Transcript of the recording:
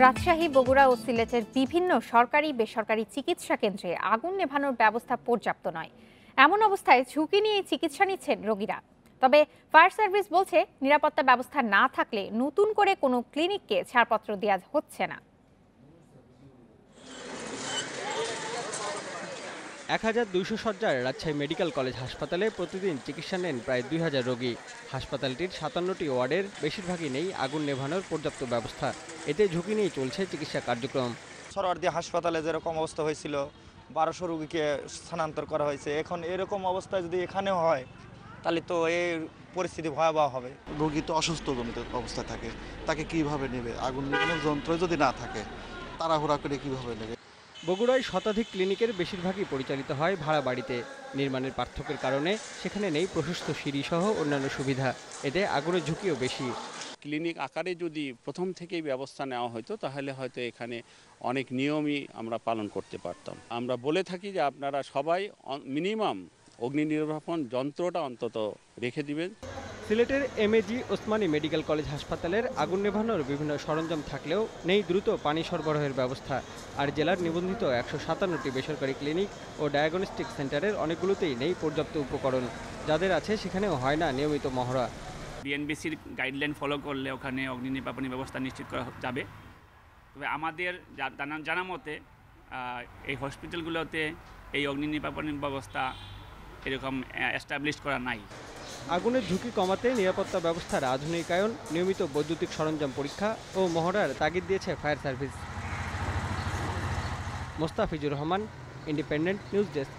রাজশাহী, বগুড়া ও সিলেটের বিভিন্ন সরকারি, বেসরকারি চিকিৎসা কেন্দ্রে আগুন নেভানোর ব্যবস্থা পর্যাপ্ত নয়। এমন অবস্থায় ঝুঁকি নিয়ে চিকিৎসা নিচ্ছেন রোগীরা। তবে ফায়ার সার্ভিস বলছে, নিরাপত্তা ব্যবস্থা না থাকলে নতুন করে কোনো ক্লিনিককে ছাড়পত্র দেওয়া হচ্ছে না। এক হাজার দুইশো সজ্জার রাজশাহী মেডিকেল কলেজ হাসপাতালে প্রতিদিন চিকিৎসা নেন প্রায় দুই হাজার রোগী। হাসপাতালটির সাতান্নটি ওয়ার্ডের বেশিরভাগই নেই আগুন নেভানোর পর্যাপ্ত ব্যবস্থা। এতে ঝুঁকি নিয়ে চলছে চিকিৎসা কার্যক্রম। সরওয়ার্দী হাসপাতালে যেরকম অবস্থা হয়েছিল বারোশো রুগীকে স্থানান্তর করা হয়েছে। এখন এরকম অবস্থা যদি এখানেও হয় তাহলে তো এই পরিস্থিতি ভয়াবহ হবে। রোগী তো অসুস্থ জনিত অবস্থায় থাকে তাকে কীভাবে নেবে? আগুন নিবানোর যন্ত্র যদি না থাকে তাড়াহুড়া করে কীভাবে নেবে? বগুড়ায় শতাধিক ক্লিনিকের বেশিরভাগই পরিচালিত হয় ভাড়া বাড়িতে। নির্মাণের পার্থক্যের কারণে সেখানে নেই প্রশস্ত সিঁড়ি সহ অন্যান্য সুবিধা। এতে আগুনের ঝুঁকিও বেশি। ক্লিনিক আকারে যদি প্রথম থেকেই ব্যবস্থা নেওয়া হতো তাহলে হয়তো এখানে অনেক নিয়মই আমরা পালন করতে পারতাম। আমরা বলে থাকি যে আপনারা সবাই মিনিমাম অগ্নি নির্বাপন যন্ত্রটা অন্তত রেখে দিবেন। সিলেটের এমএজি ওসমানী মেডিকেল কলেজ হাসপাতালের আগুন নেভানোর বিভিন্ন সরঞ্জাম থাকলেও নেই দ্রুত পানি সরবরাহের ব্যবস্থা। আর জেলার নিবন্ধিত একশো সাতান্নটি বেসরকারি ক্লিনিক ও ডায়াগনস্টিক সেন্টারের অনেকগুলোতেই নেই পর্যাপ্ত উপকরণ। যাদের আছে সেখানেও হয় না নিয়মিত মহড়া। বিএনবিসির গাইডলাইন ফলো করলে ওখানে অগ্নি নির্বাপনী ব্যবস্থা নিশ্চিত করা যাবে। তবে আমাদের জানা জানা মতে এই হসপিটালগুলোতে এই অগ্নি নির্বাপনী ব্যবস্থা এরকম এস্টাবলিশ করা নাই। আগুনের ঝুঁকি কমাতে নিরাপত্তা ব্যবস্থার আধুনিকায়ন, নিয়মিত বৈদ্যুতিক সরঞ্জাম পরীক্ষা ও মহড়ার তাগিদ দিয়েছে fire service. Mostafizur Rahman, Independent News desk.